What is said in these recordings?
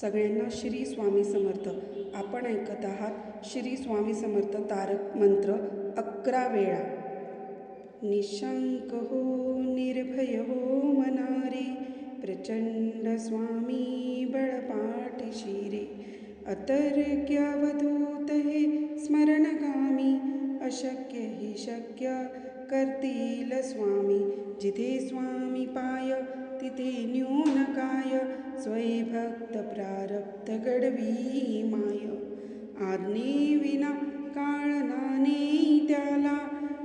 सगळ्यांना श्री स्वामी समर्थ. आपण ऐकत आहात श्री स्वामी समर्थ तारक मंत्र अकरा वेळा. निशंक हो निर्भय हो मनारे प्रचंड स्वामी बळपाठ शिरे. अतर्क्यावधूत हे स्मरणगामी अशक्य हि शक्य करतील स्वामी. जिथे स्वामी पाय तिथे न्यून काय? स्वयंभक्त प्रारब्ध घडवी माय. आज्ञे विना काळ नाने त्याला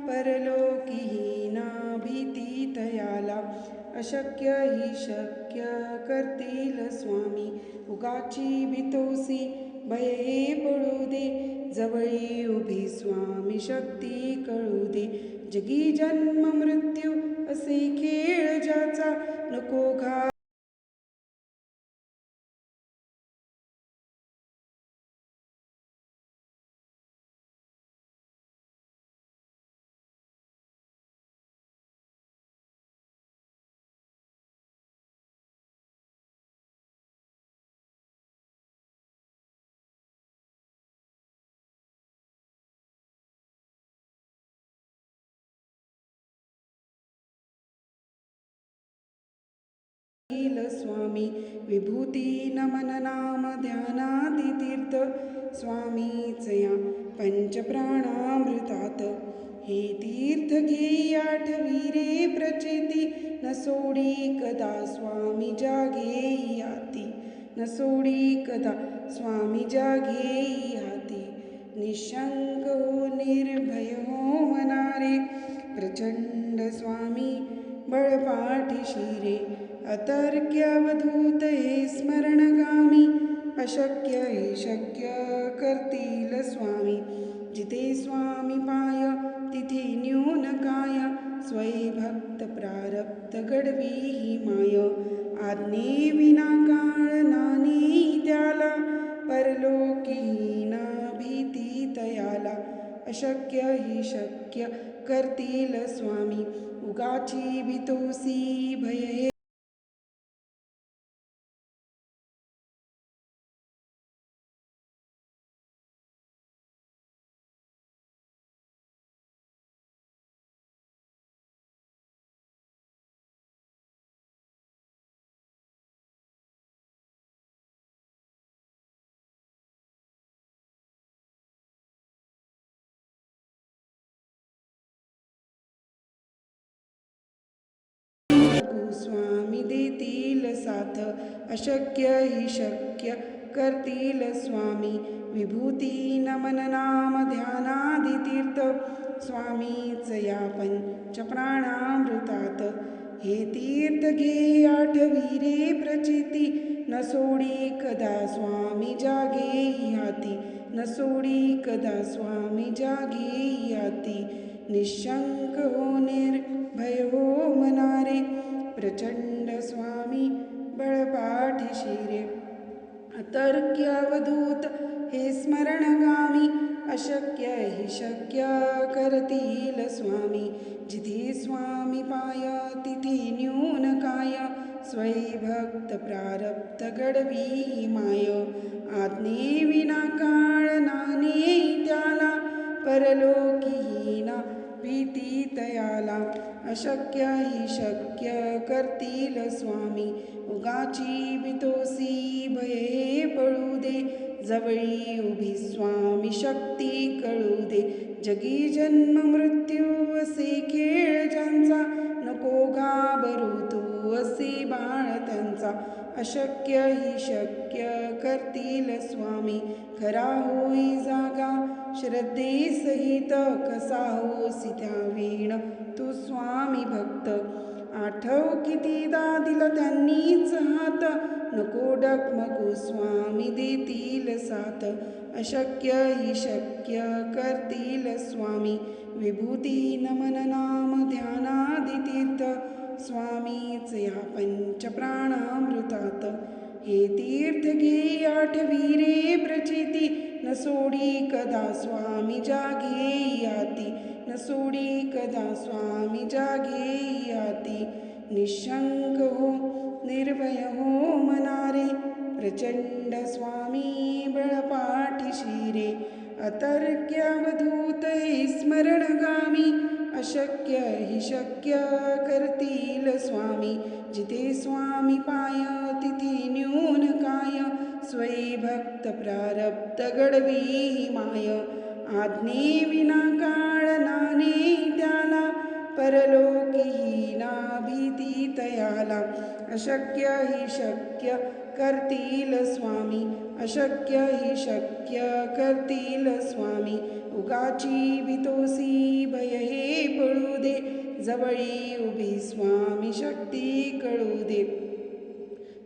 परलोकीही ना भीती तयाला. अशक्य ही शक्य करतील स्वामी उगाची भीतोसी भये पळू दे. जवळी उभी स्वामी शक्ती कळू दे. जगी जन्म मृत्यू असे खेळ ज्याचा नको घा स्वामी विभूती नमन नाम ध्यानादितीर्थ स्वामीच या पंचप्राणामृतात। हे तीर्थ घे आठवी रे प्रचिती न सोडी कदा स्वामी जागे याती। न सोडी कदा स्वामी जागे याती। निशंक हो निर्भय हो मनारे प्रचंड स्वामी बळपाठी शिरे। अतर्क्यावधूतये स्मरणगामी अशक्य हे शक्य करतील स्वामी। जिथे स्वामी पाय तिथे न्यूनकाय स्वयं भक्त प्रारब्ध गडवी ही माय। आज्ञे विना काळ नाने त्याला परलोकी ना भीती तयाला। अशक्य ही शक्य करतील स्वामी। उगाची भीतोसी भय स्वामी देतील साथ. अशक्य ही शक्य करतील स्वामी. विभूती नमन नाम ध्यानादितीर्थ. स्वामीच या पंच प्राणामृतात. हे तीर्थ घे आठवी रे प्रचिती. न सोडी कदा स्वामी जागे याती. न सोडी कदा स्वामी जागे याती. निशंक हो निर्भय हो मनारे. प्रचण्डस्वामी बलपाठशीरे अतर्क्यावधूत हे स्मरणगामि अशक्य हि शक्य करतिलस्वामी जिधे स्वामी पाया तिथि न्यूनकाय पायतिथिन्यूनकाय स्वयभक्तप्रारब्धगढभीमाय आज्ञे विना काळनाने त्याला। परलोकिहीना भीती तयाला अशक्य ही शक्य करतील स्वामी. उगाची बितोसी भये पळू दे जवळी उभी स्वामी शक्ती कळू दे. जगी जन्म मृत्यू असे खेळ ज्यांचा नको घाबरू तू. भुवसी बाळ त्यांचा. अशक्य ही शक्य करतील स्वामी. खरा होई जागा. श्रद्धेसहित कसा होसी त्या वीण. तू स्वामी भक्त. आठव कितीदा दिलं त्यांनीच हात. नको डगमगू स्वामी देतील साथ. अशक्य ही शक्य करतील स्वामी. विभूती नमन नाम ध्यानादितीर्थ. स्वामीच या पंचप्राणामृतात हे तीर्थ घे आठवी रे प्रचिती न सोडी कदा स्वामी जागे याती। न सोडी कदा स्वामी जागे याती। निशंक हो निर्भय हो मनारे प्रचंड स्वामी बळपाठी शिरे। अतर्क्यावधूत स्मरणगामी अशक्य हि शक्य करतील स्वामी. जिथे स्वामी पाय तिथे न्यून काय. स्वयी भक्त प्रारब्ध गडवी माय. आज्ञे विना काळ नाने त्याला. परलोकी ना भीती तयाला. अशक्य हि शक्य करतील स्वामी. अशक्य हि शक्य करतील स्वामी. उगाची भीतोसी भय हे पळू दे जवळी उभी स्वामी शक्ती कळू दे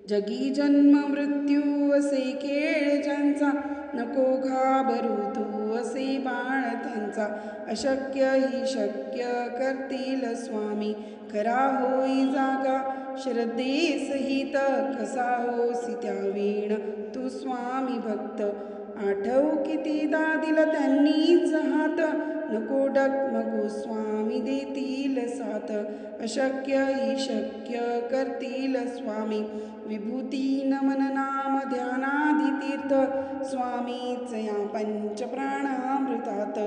जगी जन्म मृत्यू असे खेळ ज्यांचा नको घाबरू तू असे बाण त्यांचा. अशक्य ही शक्य करतील स्वामी खरा होई जागा. श्रद्धे सहित कसा होसी त्या वीण तू स्वामी भक्त. आठव कितीदा दिलं त्यांनीच हात. नको डगमगू स्वामी देतील साथ. अशक्य ही शक्य करतील स्वामी. विभूती नमन नाम ध्यानाधितीर्थ स्वामी स्वामीच या पंचप्राणामृतात.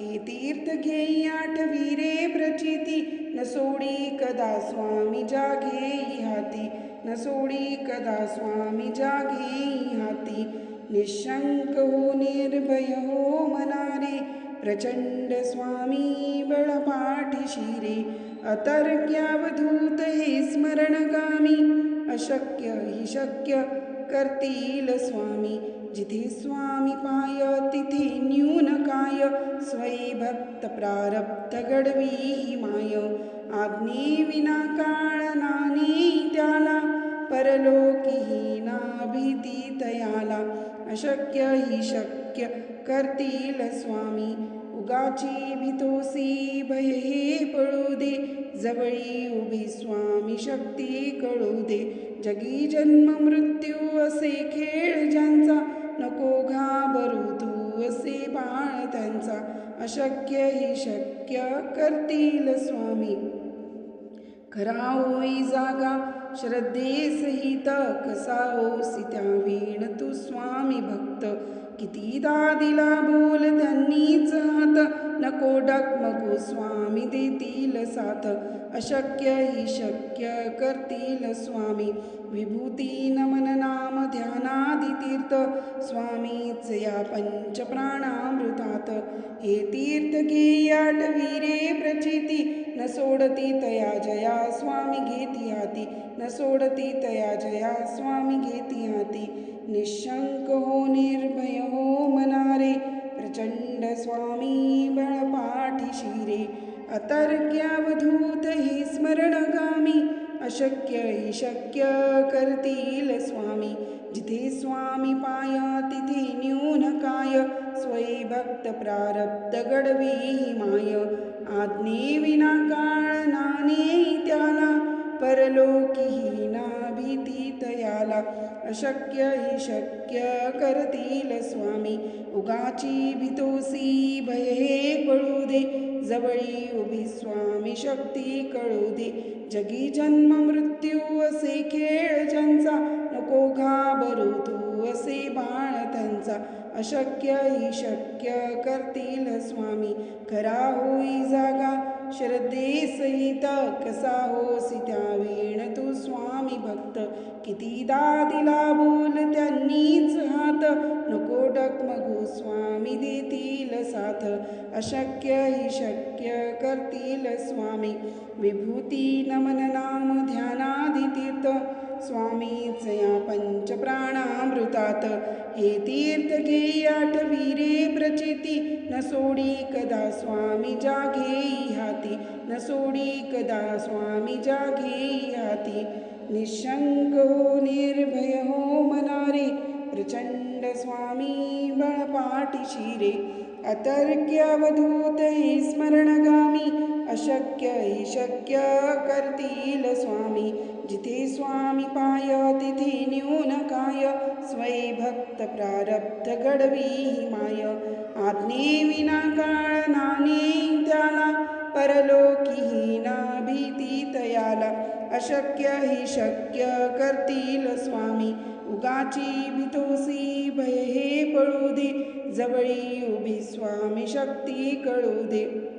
हे तीर्थ घेई आठवी रे प्रचिती. न सोडी कदा स्वामी जागे हाती न सोडी कदा स्वामी जागे हाती निःशङ्को निर्भयो मनारे प्रचण्डस्वामी बलपाठशीरे अतर्क्यावधूत हि स्मरणगामी अशक्य हि शक्य कर्तिलस्वामी जिथे स्वामी पाय तिथे न्यूनकाय स्वयि स्वैभक्तप्रारब्धगढवीहि माय। आग्ने विना कालनानीत्याना परलोकिहीनाभीतितयाला अशक्य हि शक्य करतील स्वामी. उगाची भीतोसी भय पळू दे. जवळी उभी स्वामी शक्ती कळू दे. जगी जन्म मृत्यू असे खेळ ज्यांचा नको घाबरू तू असे बाळ त्यांचा. अशक्य ही शक्य करतील स्वामी. खरा होई जागा श्रद्धे सहित कसा होसी त्या वीण तू स्वामी भक्त. कितीदा दिला बोल त्यांनीच हात. नको डगमगू स्वामी देतील साथ. अशक्य ही शक्य करतील स्वामी. विभूती नमन नाम ध्यानादि तीर्थ स्वामीच या पंचप्राणामृता. हे तीर्थ घे वीरे प्रचिती न सोडती तया जया स्वामी घेती हाती न सोडती तया जया स्वामी घेती हाती निशंक हो निर्भय हो मनारे प्रचंड स्वामी बळपाठी शिरे अतर्क्यावधूत हि स्मरणगामी अशक्य हि शक्य करतील स्वामी जिथे स्वामी पाया तिथे न्यून काय स्वयं भक्त प्रारब्ध गडवी माय. आज्ञे विना काळ नाने त्याला. परलोकी ना भीती तयाला. अशक्य हि शक्य करतील स्वामी. उगाची भितोसी भय हे दे. जवळी उभी स्वामी शक्ती कळू दे. जगी जन्म मृत्यू असे खेळ ज्यांचा नको घाबरू तू असे बाण त्यांचा. अशक्य ही शक्य करतील स्वामी. खरा होई जागा. श्रद्धे सहित कसा होसी त्या वेण तू स्वामी भक्त. कितीदा दिला बोल त्यांनीच हात. नको डकमगू स्वामी देतील साथ. अशक्य ही शक्य करतील स्वामी. विभूती नमन नाम ध्यानादितीर्थ स्वामीच या पंचप्राणामृतात। हे तीर्थ घे आठवी रे प्रचिती। न सोडी कदा स्वामी जागे हाती न सोडी कदा स्वामी जागे हाती निशंक हो निर्भय हो मनारे। प्रचंड स्वामी बळपाठी शिरे। अतर्क्यावधूत हे स्मरणगामी। अशक्य हि शक्य करतील स्वामी। जिथे स्वामी पाय तिथे न्यून काय? स्वय भक्त प्रारब्ध घडवी माय आज्ञे विना काळ नाने त्याला परलोकी ना भीती तयाला। अशक्य हि शक्य करतील स्वामी। उगाची भितोसी भय हे पळू दे। जवळी उभी स्वामी शक्ती कळू दे।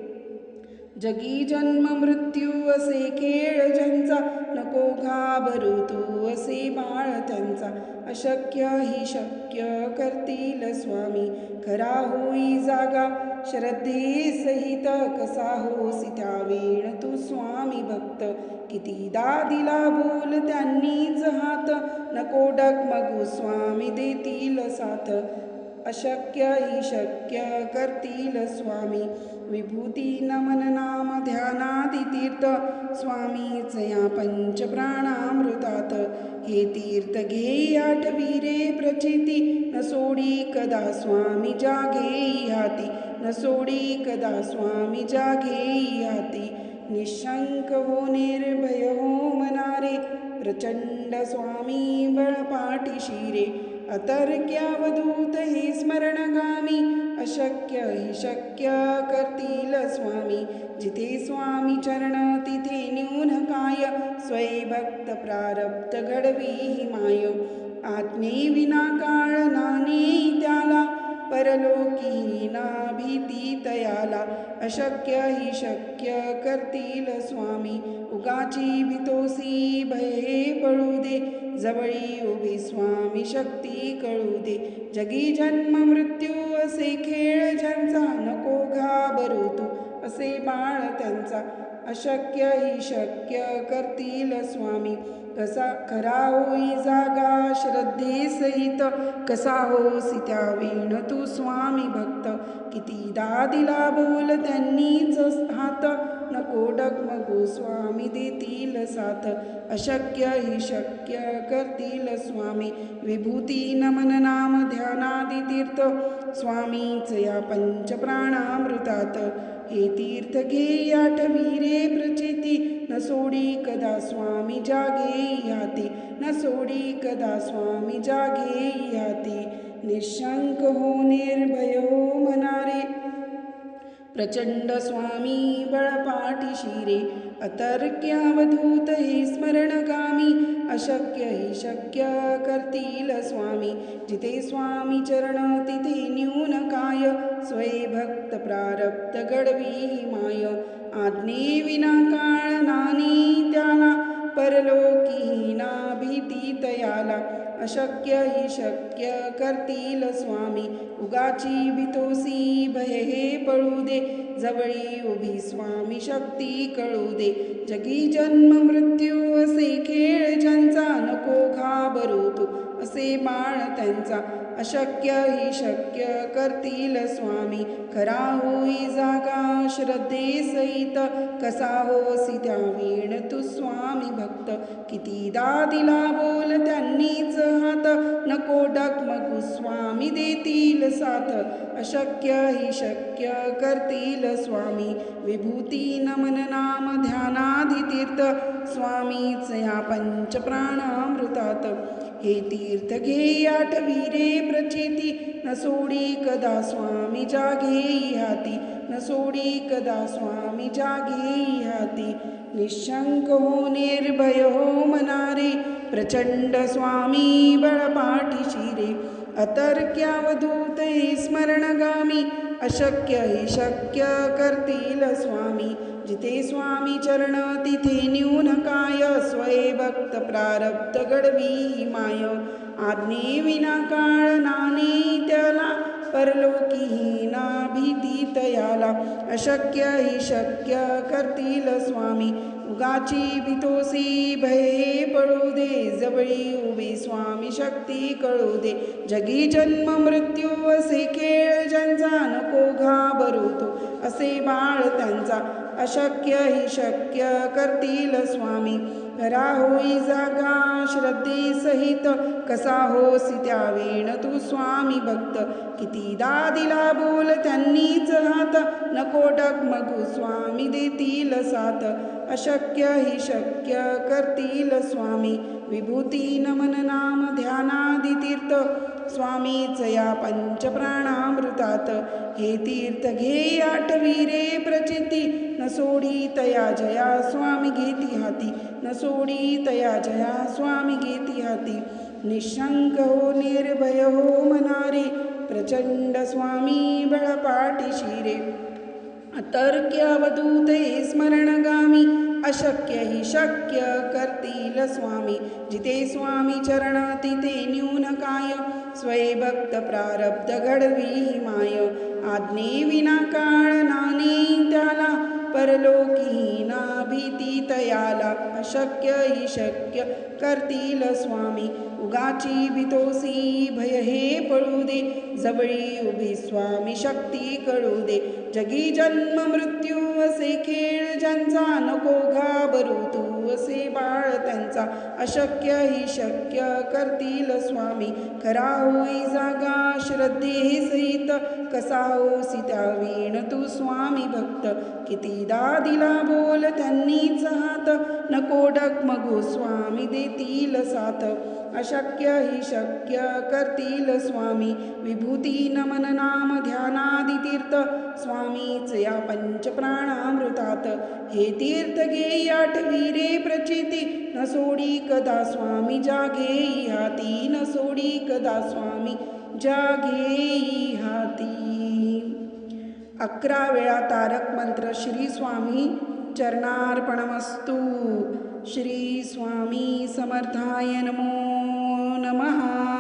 जगी जन्म मृत्यू असे खेळ ज्यांचा नको घाबरू तू असे बाळ त्यांचा. अशक्य ही शक्य करतील स्वामी खरा होई जागा. श्रद्धे सहित कसा होसी त्या वेळ तू स्वामी भक्त. कितीदा दिला बोल त्यांनीच हात नको डगमगू स्वामी देतील साथ. अशक्य ही शक्य करतील स्वामी. विभूती नमन नाम ध्यानादितीर्थ स्वामीच या पंचप्राणामृतात. हे तीर्थ घे आठवी रे प्रचिती. न सोडी कदा स्वामी जागे हाती. न सोडी कदा स्वामी जागे हाती. निशंक हो निर्भय हो मनारे. प्रचंड स्वामी बळपाठी शिरे अतर्क्यावधूत हि स्मरणगामी। अशक्य हि शक्य करतील स्वामी। जिथे स्वामी चरण तिथे न्यून काय स्वयंभक्त प्रारब्ध घडवी हि माय। आत्मे विना काळ नाने त्याला। परलोकी ना भीती तयाला। अशक्य हि शक्य करतील स्वामी। उगाची भीतोसी भये पळू दे। जवळी उभी स्वामी शक्ती कळू दे. जगी जन्म मृत्यू असे खेळ ज्यांचा नको घाबरू तू. असे बाळ त्यांचा अशक्य ही शक्य करतील स्वामी. कसा खरा होई जागा श्रद्धेसहित कसा हो त्या वीण तू स्वामी भक्त. कितीदा दिला बोल त्यांनीच हात. नको डगमगू स्वामी देतील साथ अशक्य ही शक्य करतील स्वामी। विभूती नमन नाम ध्यानादी तीर्थ स्वामीच या पंचप्राणामृतात। हे तीर्थ घे आठवी रे प्रचिती। न सोडी कदा स्वामी जागे याती। न सोडी कदा स्वामी जागे याती। निशंक हो निर्भय हो मनारे। प्रचंड स्वामी बळपाठी शिरे अतर्क्यावधूत हे स्मरणगामी अशक्य हे शक्य करतील स्वामी. जिथे स्वामी चरण तिथे न्यून काय? स्वयंभक्त प्रारब्ध गडवी माय. आज्ञे विना काळ नानी त्याला परलोकी ना भीती तयाला अशक्य ही शक्य करतील स्वामी. उगाची भितोसी भय हे पळू दे. जवळी उभी स्वामी शक्ती कळू दे. जगी जन्म मृत्यू असे खेळ ज्यांचा नको घाबरू तू. असे बाळ त्यांचा अशक्य ही शक्य करतील स्वामी. खरा होई जागा श्रद्धेसहित कसा होसी त्या वीण तू स्वामी भक्त. कितीदा दिला बोल त्यांनीच हात. नको डगमगू स्वामी देतील साथ. अशक्य ही शक्य करतील स्वामी. विभूती नमन नाम ध्यानाधितीर्थ. स्वामीच या पंचप्राणामृतात. हे तीर्थ घे आठवी रे प्रचेती. न सोडी कदा स्वामी जागे हाती न सोडी कदा स्वामी जागे हाती निशंक हो निर्भय हो मनारे. प्रचंड स्वामी बळपाठी शिरे. अतर्क्यावधूत हे स्मरणगामी. अशक्य हे शक्य करतील स्वामी. जिथे स्वामी चरण तिथे न्यून काय स्वयंभक्त प्रारब्ध घडवी माय. आज्ञे विना काळ नाने त्याला परलोकी ना भीती तयाला. अशक्य ही शक्य करतील स्वामी. उगाची भीतोसी भये पळू दे जवळी उभी स्वामी शक्ती कळू दे. जगी जन्म मृत्यू असे खेळ ज्यांचा नको घाबरू तो. असे बाळ त्यांचा अशक्य ही शक्य करतील स्वामी. खरा होई जागा श्रद्धेसहित कसा होसी त्या वेण तू स्वामी भक्त. कितीदा दिला बोल त्यांनीच हात. नको डगमगू स्वामी देतील साथ. अशक्य ही शक्य करतील स्वामी. विभूती नमन नाम ध्यानादितीर्थ. स्वामीच या पंचप्राणामृतात. हे तीर्थ घे आठवी रे प्रचिती. न सोडी तया जया स्वामी घेती हाती. न सोडी तया जया स्वामी घेती हाती. निशंक हो निर्भय हो मनारे. प्रचंड स्वामी बळपाटी शिरे अतर्क्य स्मरण गा अशक्य हि शक्य करतील स्वामी। जिथे स्वामी चरण तिथे न्यून काय। स्वये भक्त प्रारब्ध घडवी माय आज्ञे विना काळ नाने त्याला। परलोकीना भीती तयाला अशक्य हि शक्य करतील स्वामी. उगाची भीतोसी भय हे पळू दे जवळी उभी स्वामी शक्ती कळू दे जगी जन्म मृत्यू असे खेळ ज्यांचा नको घाबरू तू. असे बाळ त्यांचा. अशक्य ही शक्य करतील स्वामी. खरा होई जागा श्रद्धे सहित. कसा होसी त्या वीण तू स्वामी भक्त. कितीदा दिला बोल त्यांनीच हात. नको डगमगू स्वामी देतील साथ. अशक्य ही शक्य करतील स्वामी. विभूती नमन नाम ध्यानादितीर्थ स्वामीच या पंचप्राणामृतात. हे तीर्थ घे आठवी रे प्रचिती. न सोडी कदा स्वामी जागे हाती न सोडी कदा स्वामी जागे हाती अकरा वेळा तारक मंत्र श्री स्वामी चरणार्पणमस्तू. श्री स्वामी समर्थाय नमो नमः।